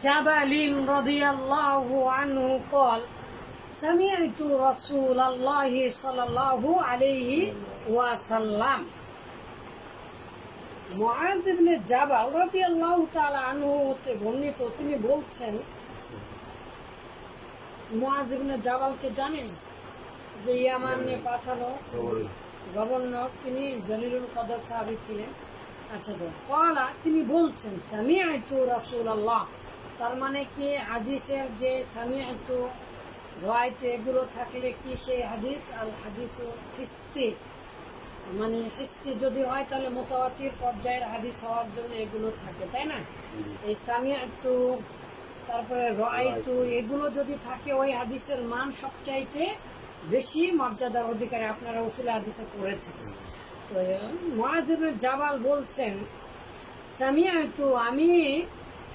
جبل رضي الله عنه قال سمعت رسول الله صلى الله عليه وسلم মুআজ ইবনে জাবাল রাদিয়াল্লাহু তাআলা আনহু হতে বর্ণিত তিনি বলছেন মুআজ ইবনে জাবালকে জানেন যে ইয়ামানে পাঠানো গভর্নর তিনি জলিলুল কদর সাহাবী ছিলেন আচ্ছা তো কলা তিনি বলছেন সামিআতু রাসূলুল্লাহ তার মানে কি হাদিসের যে সামিআতু রায়ত এগুলো থাকলে কি সেই হাদিস? আর হাদিস হিসসি। মানে হিসসি যদি হয় তাহলে মোতাবাতির পর্যায়ের হাদিস হওয়ার জন্য এগুলো থাকে তাই না? এই সামিআতু তারপরে রায়তু এগুলো যদি থাকে ওই হাদিসের মান সবচাইতে বেশি মর্যাদার অধিকারে আপনারা উসুল হাদিসে পড়েছেন। তো মহাজিবুল জাবাল বলছেন সামিয়াতু আমি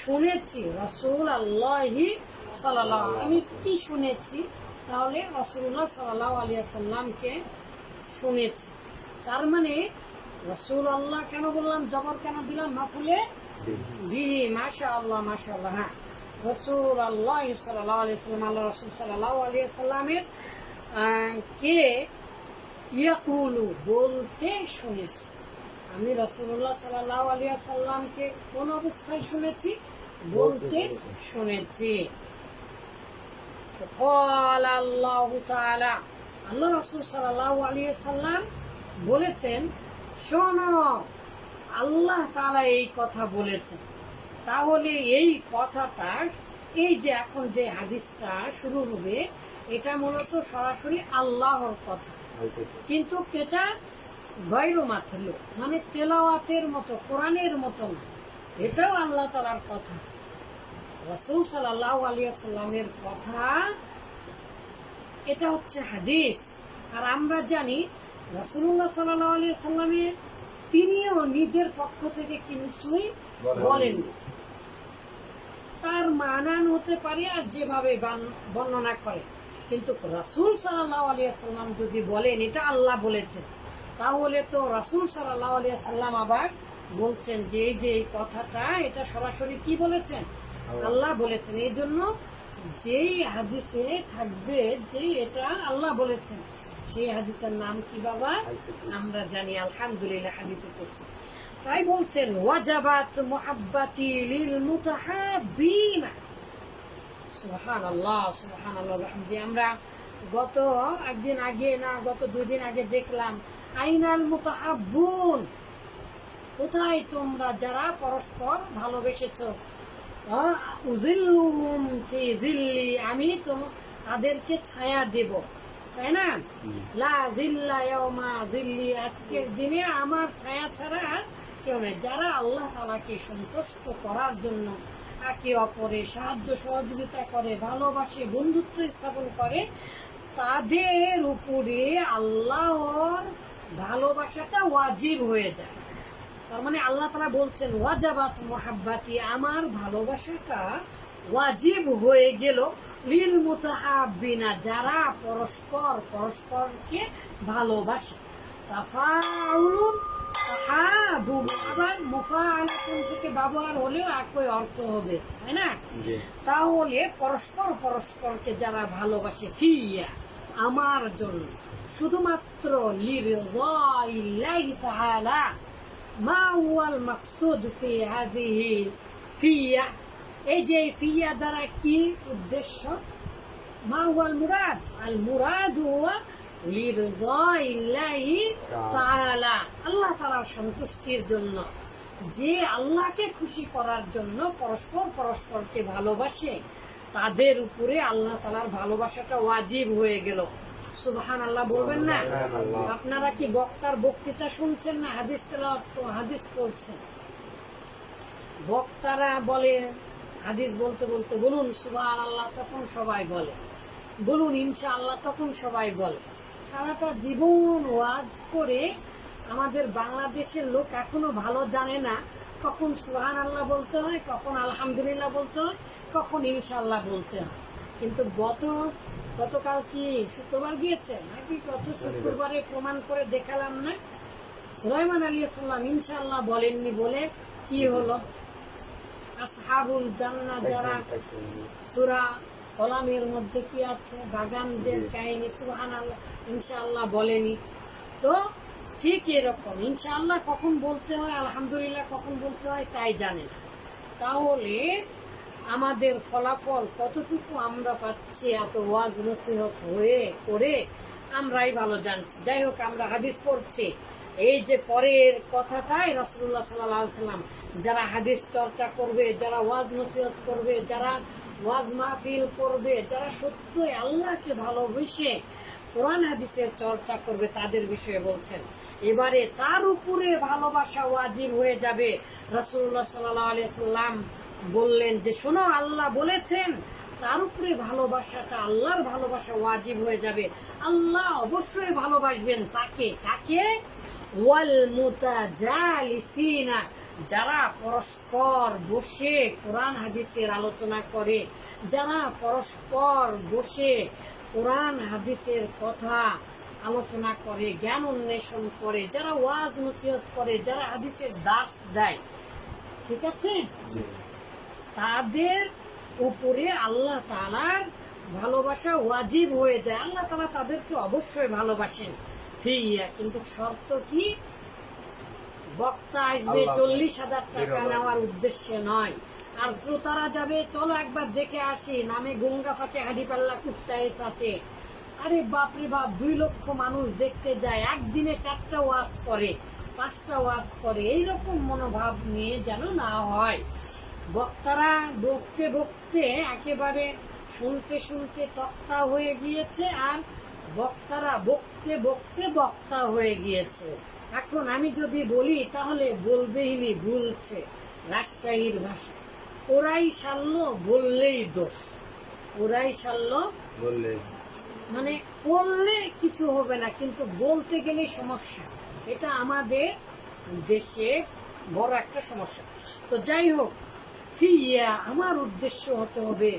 শুনেছি রসুল আল্লাহি সাল্লাহ আমি কি শুনেছি? তাহলে রসুল্লাহ সাল্লাহ আলিয়া সাল্লামকে শুনেছি। তার মানে রসুল আল্লাহ কেন বললাম, জবর কেন দিলাম, মাফুলে? বিহি মাশা আল্লাহ মাশা আল্লাহ হ্যাঁ। রসুল আল্লাহ সাল্লাহ আলিয়া আল্লাহ রসুল সাল্লাহ আলিয়া সাল্লামের কে ইয়াকুলু বলতে শুনেছি। আমি রসগোল্লা সাল্লাহ আলিয়া সাল্লামকে কোন অবস্থায় শুনেছি? বলতে শুনেছি। কল আল্লাহ আল্লাহ রসুল সাল্লাহ আলিয়া সাল্লাম বলেছেন শোনো আল্লাহ তারা এই কথা বলেছেন। তাহলে এই কথাটার এই যে এখন যে হাদিসটা শুরু হবে এটা মূলত সরাসরি আল্লাহর কথা। আচ্ছা। কিন্তু এটা গৈর মাথল মানে তেলাওয়াতের মতো কোরআনের মতো না। এটাও আল্লাহ তালার কথা। রসুল সাল্লাহ আলিয়া সাল্লামের কথা এটা হচ্ছে হাদিস। আর আমরা জানি রসুল্লাহ সাল্লাহ আলিয়া সাল্লামের তিনিও নিজের পক্ষ থেকে কিছুই বলেননি। তার মানান হতে পারে আর যেভাবে বর্ণনা করে। কিন্তু রসুল সাল্লাহ আলিয়াল্লাম যদি বলেন এটা আল্লাহ বলেছেন। তাহলে তো রাসুল সাল্লাহ আলিয়াল্লাম আবার বলছেন যে এই যে এই কথাটা এটা সরাসরি কি বলেছেন? আল্লাহ। বলেছেন। এই জন্য যেই হাদিসে থাকবে যে এটা আল্লাহ বলেছেন সেই হাদিসের নাম কি বাবা? আমরা জানি আলহামদুলিল্লাহ হাদিসে করছি তাই বলছেন ওয়াজাবাত মুহাব্বাতি লিল মুতাহাব্বিনা। সুবহান আল্লাহ সুবহান আল্লাহ। আমরা গত একদিন আগে না গত দুদিন আগে দেখলাম আইনাল মুতাহাব্বুন। কোথায় তোমরা যারা পরস্পর ভালোবেসেছ? আহ, উযিল্লুহুম ফি যিল্লি, আমি তো তাদেরকে ছায়া দেব। তাই না? লা জিল্লা ইয়াউমা যিল্লি, আজকের দিনে আমার ছায়া ছাড়া কেউ নেই। যারা আল্লাহ তালাকে সন্তুষ্ট করার জন্য একে অপরে সাহায্য সহযোগিতা করে ভালোবাসে বন্ধুত্ব স্থাপন করে তাদের উপরে আল্লাহর ভালোবাসাটা ওয়াজিব হয়ে যায়। তার মানে আল্লাহ তালা বলছেন ওয়াজাবাত মোহাব্বাতি আমার ভালোবাসাটা ওয়াজিব হয়ে গেল। লিল মুতাহাব্বিনা যারা পরস্পর পরস্পরকে ভালোবাসে। তাফাউলুন তাহাবু আবার মুফাআলাতুন থেকে ব্যবহার হলেও একই অর্থ হবে তাই না? তাহলে পরস্পর পরস্পরকে যারা ভালোবাসে ফিয়া আমার জন্য। শুধুমাত্র লিরজাইল্লাহি তাআলা মা হুয়াল মাকসুদ ফি হাদিহি ফিয়া এই যে ফিয়া দ্বারা কি উদ্দেশ্য মা হুয়াল মুরাদ আল মুরাদ হুয়া লিরজাইল্লাহি তাআলা আল্লাহ তাআলার সন্তুষ্টির জন্য। যে আল্লাহকে খুশি করার জন্য পরস্পর পরস্পরকে ভালোবাসে, তাদের উপরে আল্লাহ তালার ভালোবাসাটা ওয়াজিব হয়ে গেল। সুবহান বলবেন না? আপনারা কি বক্তার বক্তৃতা শুনছেন না? হাদিস হাদিস পড়ছেন। বক্তারা বলে, হাদিস বলতে বলতে বলুন সুবহান আল্লাহ তখন সবাই বলে। বলুন ইনশা আল্লাহ তখন সবাই বলে। সারাটা জীবন ওয়াজ করে আমাদের বাংলাদেশের লোক এখনও ভালো জানে না কখন সুহান আল্লাহ বলতে হয়, কখন আলহামদুলিল্লাহ বলতে হয়, কখন ইনশাল্লাহ বলতে হয়। কিন্তু গত গতকাল কি শুক্রবার গিয়েছে? নাকি গত শুক্রবারে প্রমাণ করে দেখালাম না? সুলাইমান আলী সাল্লাম ইনশাল্লাহ বলেননি বলে কি হলো? আসহাবুল জান্নাহ যারা সুরা কলামের মধ্যে কি আছে? বাগানদের কাহিনী সুহান আল্লাহ ইনশাআল্লাহ বলেনি। তো ঠিক এরকম। ইনশাআল্লাহ কখন বলতে হয়? আলহামদুলিল্লাহ কখন বলতে হয় তাই জানে না। তাহলে আমাদের ফলাফল কতটুকু আমরা পাচ্ছি, এত ওয়াজ নসিহত হয়ে করে আমরাই ভালো জানছি। যাই হোক, আমরা হাদিস পড়ছি। এই যে পরের কথাটাই রসুল্লাহ সাল্লাহ সাল্লাম যারা হাদিস চর্চা করবে, যারা ওয়াজ নসিহত করবে, যারা ওয়াজ মাহফিল করবে, যারা সত্যই আল্লাহকে ভালোবেসে কোরআন হাদিসের চর্চা করবে, তাদের বিষয়ে বলছেন। এবারে তার উপরে ভালোবাসা ওয়াজিব হয়ে যাবে। রসুল্লাহ সাল্লাহ আলিয়া সাল্লাম বললেন যে, শোনো, আল্লাহ বলেছেন, তার উপরে ভালোবাসাটা আল্লাহর ভালোবাসা ওয়াজিব হয়ে যাবে। আল্লাহ অবশ্যই ভালোবাসবেন তাকে। কাকে? ওয়াল যারা পরস্পর বসে কোরআন হাদিসের আলোচনা করে, যারা পরস্পর বসে কোরআন হাদিসের কথা আলোচনা করে, জ্ঞান অন্বেষণ করে, যারা ওয়াজ নসিহত করে, যারা হাদিসের দাস দেয়। ঠিক আছে? তাদের উপরে আল্লাহ তালার ভালোবাসা ওয়াজিব হয়ে যায়। আল্লাহ তালা তাদেরকে অবশ্যই ভালোবাসেন। ফিয়া কিন্তু শর্ত কি? বক্তা আসবে চল্লিশ হাজার টাকা নেওয়ার উদ্দেশ্যে নয়। আর শ্রোতারা যাবে চলো একবার দেখে আসি। নামে গঙ্গা ফাটে হাড়ি পাল্লা কুত্তায় সাথে আরে বাপরে বাপ দুই লক্ষ মানুষ দেখতে যায় একদিনে চারটা ওয়াজ করে পাঁচটা ওয়াজ করে। এইরকম মনোভাব নিয়ে যেন না হয়। বক্তারা বকতে বকতে একেবারে শুনতে শুনতে তক্তা হয়ে গিয়েছে আর বক্তারা বকতে বকতে বক্তা হয়ে গিয়েছে। এখন আমি যদি বলি তাহলে বলবেইনি ভুলছে রাজশাহীর ভাষা। ওরাই সারল বললেই দোষ। ওরাই সারল বললে মানে করলে কিছু হবে না কিন্তু বলতে গেলে সমস্যা। এটা আমাদের দেশে বড় একটা সমস্যা। তো যাই হোক ফিয়া আমার উদ্দেশ্য হতে হবে।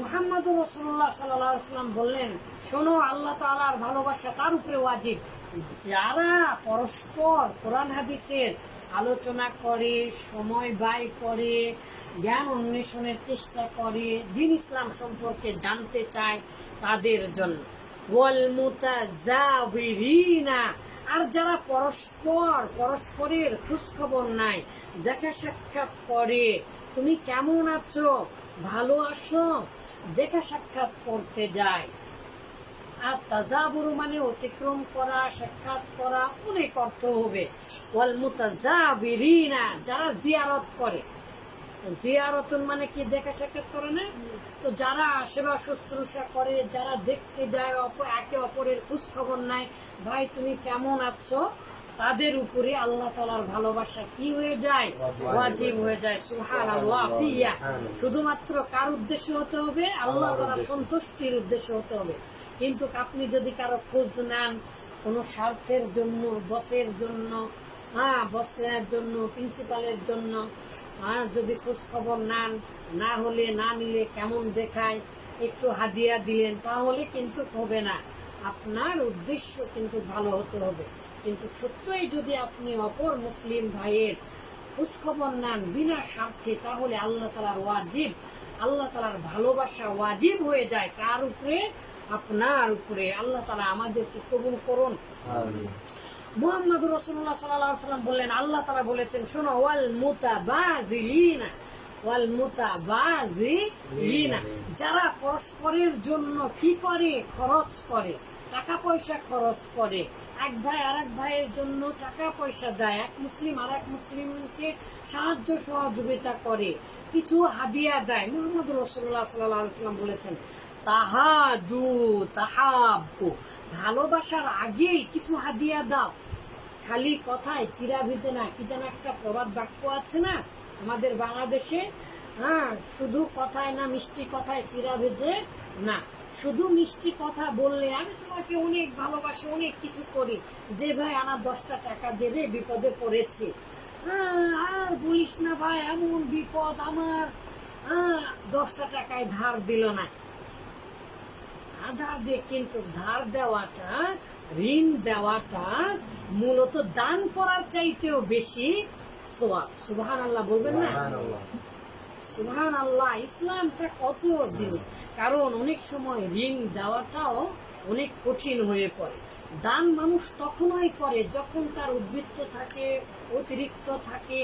মুহাম্মদ রসুল্লাহ সাল্লাম বললেন শোনো আল্লাহ তালার ভালোবাসা তার উপরে ওয়াজিব। যারা পরস্পর কোরআন হাদিসের আলোচনা করে সময় ব্যয় করে জ্ঞান অন্বেষণের চেষ্টা করে দিন ইসলাম সম্পর্কে জানতে চায় তাদের জন্য। আর যারা পরস্পর পরস্পরের খোঁজখবর নাই দেখা সাক্ষাৎ করে তুমি কেমন আছো? ভালো আছো? দেখা সাক্ষাৎ করতে যায় আর তাজাবুরু মানে অতিক্রম করা, সাক্ষাৎ করা অনেক অর্থ হবে। যারা জিয়ারত করে। জিয়ারতুন মানে কি? দেখা সাক্ষাৎ করে না? তো যারা সেবা শুশ্রূষা করে, যারা দেখতে যায় একে অপরের খোঁজ খবর নাই ভাই, তুমি কেমন আছো? তাদের উপরে আল্লাহ তালার ভালোবাসা কি হয়ে যায়? ওয়াজিব। হয়ে যায়। সুহান আল্লাহ। ফিয়া শুধুমাত্র কার উদ্দেশ্য হতে হবে? আল্লাহ তালার সন্তুষ্টির উদ্দেশ্য হতে হবে। কিন্তু আপনি যদি কারও খোঁজ নেন কোনো স্বার্থের জন্য বসের জন্য হ্যাঁ বসের জন্য প্রিন্সিপালের জন্য হ্যাঁ যদি খোঁজ খবর নেন না হলে না নিলে কেমন দেখায় একটু হাদিয়া দিলেন তাহলে কিন্তু হবে না। আপনার উদ্দেশ্য কিন্তু ভালো হতে হবে। কিন্তু সত্যই যদি আপনি অপর মুসলিম ভাইয়ের খোঁজখবর নেন বিনা স্বার্থে তাহলে আল্লাহ তালার ওয়াজিব আল্লাহ তালার ভালোবাসা ওয়াজিব হয়ে যায়। কার উপরে? আপনার উপরে। আল্লাহ তালা আমাদেরকে কবুল করুন। মুহাম্মদ রসুল্লাহ সাল্লাহ সাল্লাম বললেন আল্লাহ তালা বলেছেন শোনো ওয়াল মুতাবাজিলিনা ওয়াল মুতাবাজিলিনা যারা পরস্পরের জন্য কি করে? খরচ করে। টাকা পয়সা খরচ করে। এক ভাই আর এক ভাইয়ের জন্য টাকা পয়সা দেয়। এক মুসলিম আর এক মুসলিমকে সাহায্য সহযোগিতা করে, কিছু হাদিয়া দেয়। মোহাম্মদ রসুল্লাহ সাল্লাহ সাল্লাম বলেছেন, তাহাদু, তাহাব্বু, ভালোবাসার আগেই কিছু হাদিয়া দাও। খালি কথায় চিরা ভিজে না। কি যেন একটা প্রবাদ বাক্য আছে না? আমাদের বাংলাদেশে হ্যাঁ শুধু কথায় না, মিষ্টি কথায় চিরা ভেজে না। শুধু মিষ্টি কথা বললে আমি তোমাকে অনেক ভালোবাসি অনেক কিছু করি। দে ভাই আমার দশটা টাকা দেবে বিপদে পড়েছি। হ্যাঁ, আর বলিস না ভাই এমন বিপদ আমার। হ্যাঁ, দশটা টাকায় ধার দিল না। আধার দিয়ে কিন্তু ধার দেওয়াটা ঋণ দেওয়াটা মূলত দান করার চাইতেও বেশি সোয়াব। সুবাহান আল্লাহ বলবেন না। সুবহান আল্লাহ ইসলামটা কত জিনিস। কারণ অনেক সময় ঋণ দেওয়াটাও অনেক কঠিন হয়ে পড়ে। দান মানুষ তখনই করে যখন তার উদ্বৃত্ত থাকে, অতিরিক্ত থাকে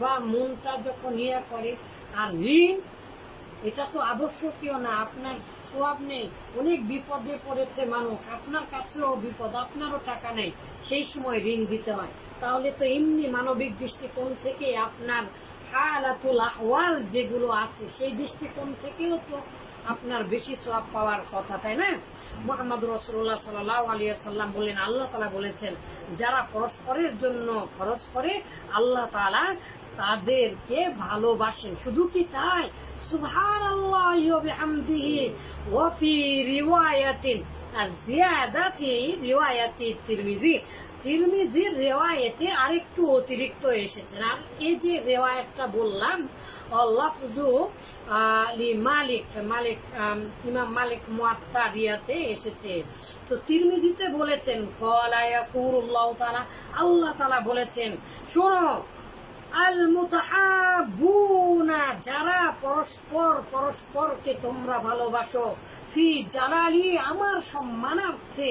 বা মনটা যখন ইয়ে করে। আর ঋণ, এটা তো আবশ্যকীয় না, আপনার সোয়াব নেই, অনেক বিপদে পড়েছে মানুষ, আপনার কাছেও বিপদ, আপনারও টাকা নেই, সেই সময় ঋণ দিতে হয়। তাহলে তো এমনি মানবিক দৃষ্টিকোণ থেকে আপনার হাল হালাতুল আহওয়াল যেগুলো আছে, সেই দৃষ্টিকোণ থেকেও তো আপনার বেশি সোয়াব পাওয়ার কথা, তাই না? মোহাম্মদ রসুল্লাহ সাল্লাহ আলিয়া সাল্লাম বললেন, আল্লাহ তালা বলেছেন, যারা পরস্পরের জন্য খরচ করে, আল্লাহ তালা তাদেরকে ভালোবাসেন। শুধু কি তাই? সুবহান আল্লাহ বিহামদিহি, ওয়া ফি রিওয়ায়াতিন ফি তিরমিজি। তিরমিজির আরেকটু অতিরিক্ত এসেছেন। আর এই যে রেওয়ায়াতটা বললাম লফজু লি মালিক মালিক ইমাম মালিক মুয়াত্তা রিয়াতে এসেছে। তো তিরমিজিতে বলেছেন কলা ইয়াকুরুল্লাহ তাআলা, আল্লাহ তাআলা বলেছেন, শোনো আল মুতাহাবুনা যারা পরস্পর পরস্পরকে তোমরা ভালোবাসো, ফি জালালি, আমার সম্মানার্থে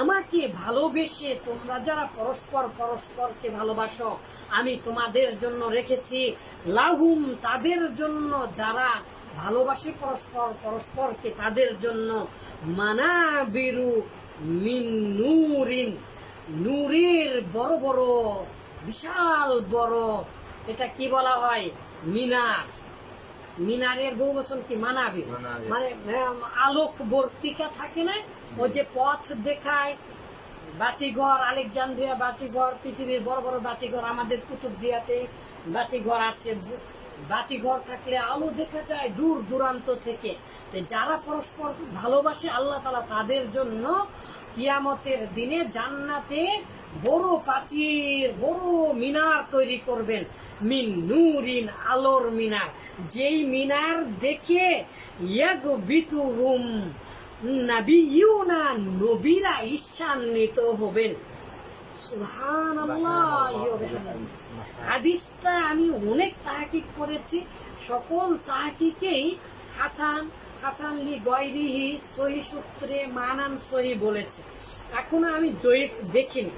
আমাকে ভালোবেসে তোমরা যারা পরস্পর পরস্পরকে ভালোবাসো, আমি তোমাদের জন্য রেখেছি। লাহুম, তাদের জন্য যারা ভালোবাসে পরস্পর পরস্পরকে, তাদের জন্য মানাবিরু মিন নূরিন। নূরের বড় বড়, বিশাল বড়, এটা কি বলা হয়? মিনার। মিনারের বহু বচন কি মানাবে। মানে আলোক বর্তিকা থাকে না? ও যে পথ দেখায় বাতিঘর আলেকজান্দ্রিয়া বাতিঘর পৃথিবীর বড় বড় বাতিঘর আমাদের কুতুবদিয়াতে বাতিঘর আছে। বাতিঘর থাকলে আলো দেখা যায় দূর দূরান্ত থেকে। যারা পরস্পর ভালোবাসে আল্লাহ তালা তাদের জন্য কিয়ামতের দিনে জান্নাতে বড় প্রাচীর বড় মিনার তৈরি করবেন। মিন নূরিন আলোর মিনার। যেই মিনার দেখে ইয়াগ নবীরা ঈর্ষান্বিত হবেন। হাদিসটা আমি অনেক তাহাকিক করেছি। সকল তাহাকিকেই হাসান হাসান লি গয়রিহি সহি সূত্রে মানান সহি বলেছে। এখনও আমি জয়ীফ দেখিনি।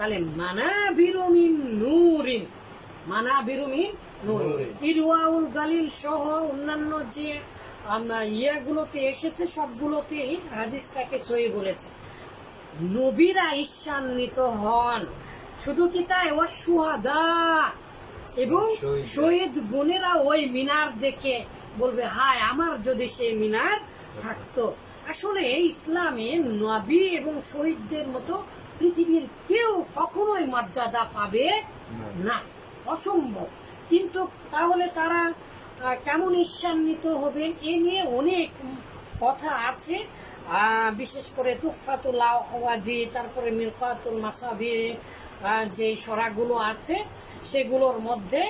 তাহলে মানা বিরুমিন নূরিন। মানা বিরুমিন নূর নূরিন। ইরওয়াউল গালিল সহ অন্যান্য যে ইয়েগুলোতে এসেছে সবগুলোতেই হাদিসটাকে সহি বলেছে। নবীরা ঈর্ষান্বিত হন। শুধু কি তাই? ও সুহাদা এবং শহীদ। শহীদ বোনেরা ওই মিনার দেখে বলবে হায় আমার যদি সেই মিনার থাকতো। আসলে ইসলামে নবী এবং শহীদদের মতো পৃথিবীর কেউ কখনোই মর্যাদা পাবে না। অসম্ভব। কিন্তু তাহলে তারা কেমন ঈর্ষান্বিত হবেন এ নিয়ে অনেক কথা আছে। বিশেষ করে তুফাতুল আওয়াজি তারপরে মিরকাতুল মাসাবি যে সরাগুলো আছে সেগুলোর মধ্যে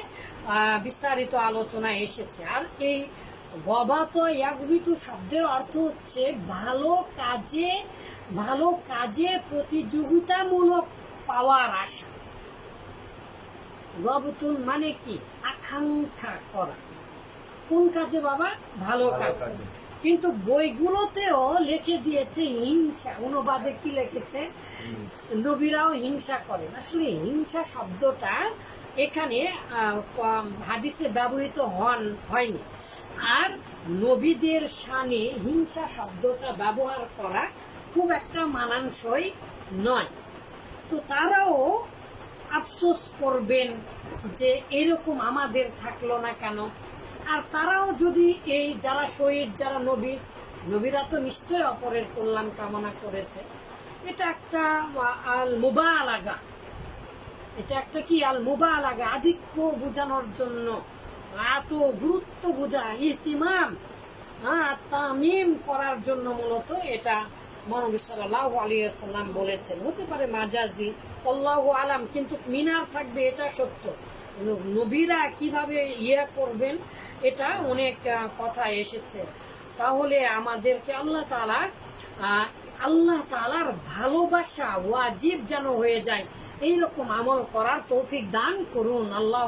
বিস্তারিত আলোচনা এসেছে। আর এই গবাত ইয়াগুবিত শব্দের অর্থ হচ্ছে ভালো কাজে ভালো কাজে প্রতিযোগিতামূলক পাওয়ার আশা। গবতুন মানে কি? আকাঙ্ক্ষা করা। কোন কাজে বাবা? ভালো কাজ। কিন্তু বইগুলোতেও লিখে দিয়েছে হিংসা। অনুবাদে কি লিখেছে? নবীরাও হিংসা করেন। আসলে হিংসা শব্দটা এখানে হাদিসে ব্যবহৃত হন হয়নি। আর নবীদের শানে হিংসা শব্দটা ব্যবহার করা খুব একটা মানানসই নয়। তো তারাও আফসোস করবেন যে এরকম আমাদের থাকল না কেন। আর তারাও যদি এই যারা শহীদ, যারা নবী, নবীরা তো নিশ্চয় অপরের কল্যাণ কামনা করেছে। এটা একটা আল মুবালাগা এটা একটা কি? আল মুবালাগা আধিক্য বোঝানোর জন্য। এত গুরুত্ব বোঝা ইস্তিমাম হ্যাঁ তামিম করার জন্য মূলত এটা মহানবী সাল্লাল্লাহু আলাইহি সাল্লাম বলেছেন হতে পারে মাজাজি আল্লাহু আলাম কিন্তু মিনার থাকবে এটা সত্য। নবীরা কীভাবে ইয়ে করবেন এটা অনেক কথা এসেছে। তাহলে আমাদেরকে আল্লাহ আহ, আল্লাহ তাআলার ভালোবাসা ওয়াজিব যেন হয়ে যায় এইরকম আমল করার তৌফিক দান করুন। আল্লাহ